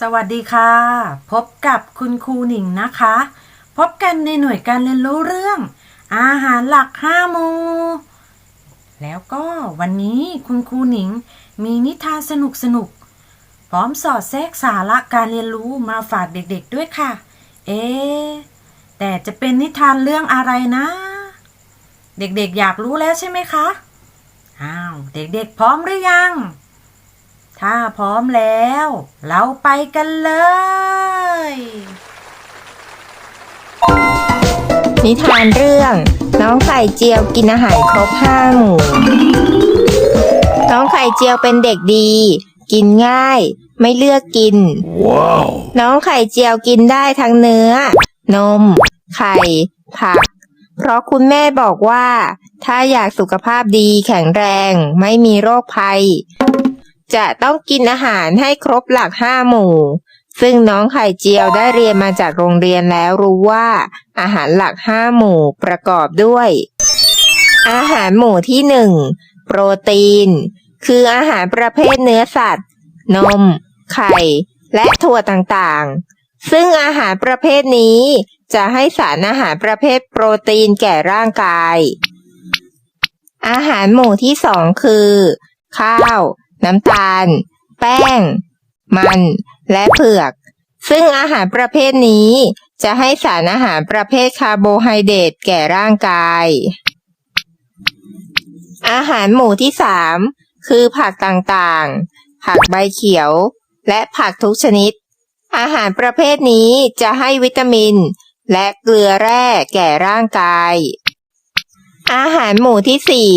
สวัสดีค่ะ พบกับคุณครูหนิงนะคะ พบกันในหน่วยการเรียนรู้เรื่อง อาหารหลักห้ามู แล้วก็วันนี้คุณครูหนิงมีนิทานสนุกสนุกๆพร้อมสอดแทรกสาระการเรียนรู้มาฝากเด็กๆด้วยค่ะ เอ๊แต่จะเป็นนิทานเรื่องอะไรนะ เด็กๆอยากรู้แล้วใช่ไหมคะ อ้าว เด็กๆพร้อมหรือยัง ถ้าพร้อมแล้ว เราไปกันเลย นิทานเรื่อง น้องไข่เจียวกินอาหารครบห้าหมู่น้องไข่เจียวเป็นเด็กดี กินง่าย ไม่เลือกกินน้องไข่เจียวกินได้ทั้งเนื้อ นม ไข่ ผัก เพราะคุณแม่บอกว่า ถ้าอยากสุขภาพดีแข็งแรง ไม่มีโรคภัย จะต้องกินอาหารให้ครบหลักห้าหมู่ ซึ่งน้องไข่เจียวได้เรียนมาจากโรงเรียนแล้วรู้ว่า อาหารหลักห้าหมู่ประกอบด้วย อาหารหมู่ที่หนึ่งโปรตีน คืออาหารประเภทเนื้อสัตว์ นม ไข่ และถั่วต่างๆ ซึ่งอาหารประเภทนี้จะให้สารอาหารประเภทโปรตีนแก่ร่างกาย อาหารหมู่ที่สองคือ ข้าว น้ำตาล แป้ง มัน และเผือก ซึ่งอาหารประเภทนี้ จะให้สารอาหารประเภทคาร์โบไฮเดรตแก่ร่างกาย อาหารหมู่ที่สามคือผักต่างๆ ผักใบเขียว และผักทุกชนิด อาหารประเภทนี้จะให้วิตามิน และเกลือแร่แก่ร่างกาย อาหารหมู่ที่สี่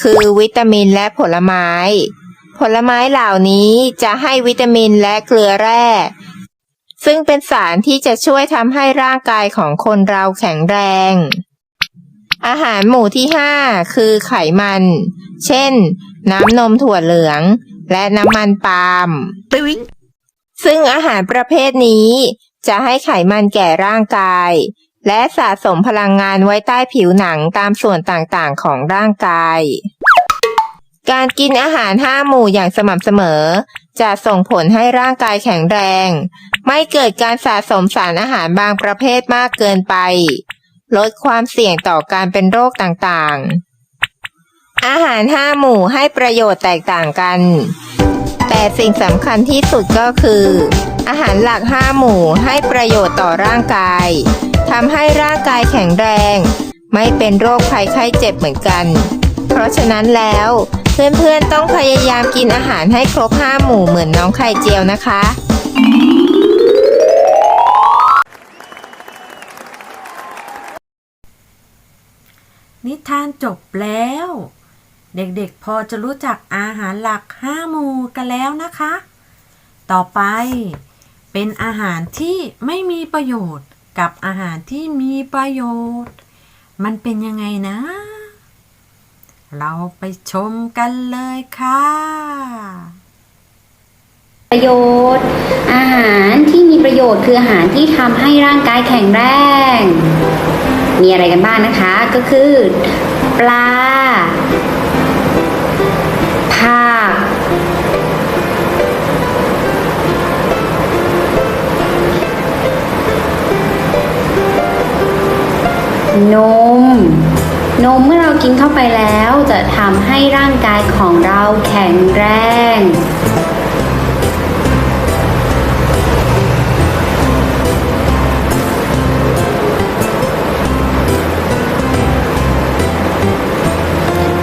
คือวิตามินและผลไม้ ผลไม้เหล่านี้จะให้วิตามินและเกลือแร่ ซึ่งเป็นสารที่จะช่วยทำให้ร่างกายของคนเราแข็งแรง อาหารหมู่ที่ห้าคือไขมัน เช่น น้ำนมถั่วเหลือง และน้ำมันปาล์มซึ่งอาหารประเภทนี้จะให้ไขมันแก่ร่างกาย และสะสมพลังงานไว้ใต้ผิวหนังตามส่วนต่างๆของร่างกาย การกินอาหารห้าหมู่อย่างสม่ำเสมอ จะส่งผลให้ร่างกายแข็งแรง ไม่เกิดการสะสมสารอาหารบางประเภทมากเกินไป ลดความเสี่ยงต่อการเป็นโรคต่างๆ อาหารห้าหมู่ให้ประโยชน์แตกต่างกัน แต่สิ่งสำคัญที่สุดก็คือ อาหารหลักห้าหมู่ให้ประโยชน์ต่อร่างกายทำให้ร่างกายแข็งแรง ไม่เป็นโรคภัยไข้เจ็บเหมือนกัน เพราะฉะนั้นแล้ว เพื่อนๆต้องพยายามกินอาหารให้ครบห้าหมู่เหมือนน้องไข่เจียวนะคะ นิทานจบแล้ว เด็กๆพอจะรู้จักอาหารหลักห้าหมู่กันแล้วนะคะ ต่อไปเป็นอาหารที่ไม่มีประโยชน์กับอาหารที่มีประโยชน์ มันเป็นยังไงนะ เราไปชมกันเลยค่ะ ประโยชน์ อาหารที่มีประโยชน์คืออาหารที่ทำให้ร่างกายแข็งแรง มีอะไรกันบ้างนะคะ ก็คือ ปลาผักนม นมเมื่อเรากินเข้าไปแล้วจะทำให้ร่างกายของเราแข็งแรง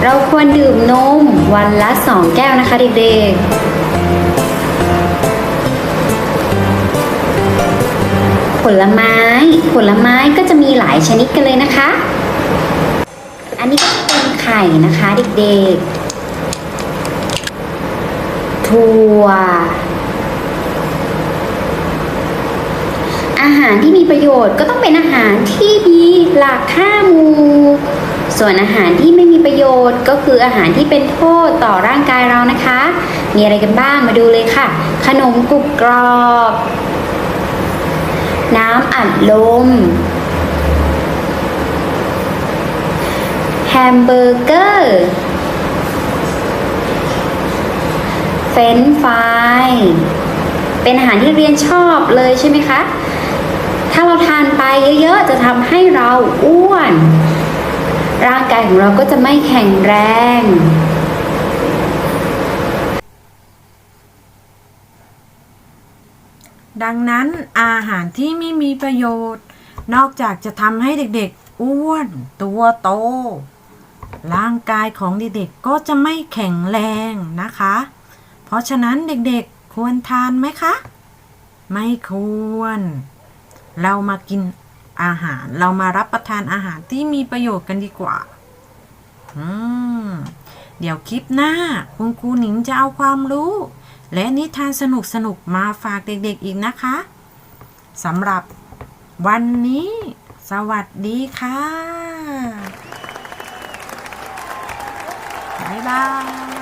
เราควรดื่มนมวันละ 2 แก้วนะคะเด็กๆ ผลไม้ ผลไม้ก็จะมีหลายชนิดกันเลยนะคะ อันนี้ก็เป็นไข่นะคะเด็กๆ ถั่ว อาหารที่มีประโยชน์ก็ต้องเป็นอาหารที่มีหลักห้ามูส่วนอาหารที่ไม่มีประโยชน์ก็คืออาหารที่เป็นโทษต่อร่างกายเรานะคะ มีอะไรกันบ้างมาดูเลยค่ะ ขนมกรุบกรอบ น้ำอัดลม แฮ มเบอร์เกอร์ เฟรนฟราย เป็นอาหารที่เรียนชอบเลยใช่ไหมคะ ถ้าเราทานไปเยอะๆ จะทำให้เราอ้วน ร่างกายของเราก็จะไม่แข็งแรงดังนั้นอาหารที่ไม่มีประโยชน์ นอกจากจะทำให้เด็กๆ อ้วนตัวโต ร่างกายของเด็กๆก็จะไม่แข็งแรงนะคะ เพราะฉะนั้นเด็กๆควรทานไหมคะ ไม่ควร เรามากินอาหาร เรามารับประทานอาหารที่มีประโยชน์กันดีกว่า อืม เดี๋ยวคลิปหน้า คุณครูหนิงจะเอาความรู้ และนิทานสนุกๆมาฝากเด็กๆอีกนะคะสำหรับวันนี้ สวัสดีค่ะ 来吧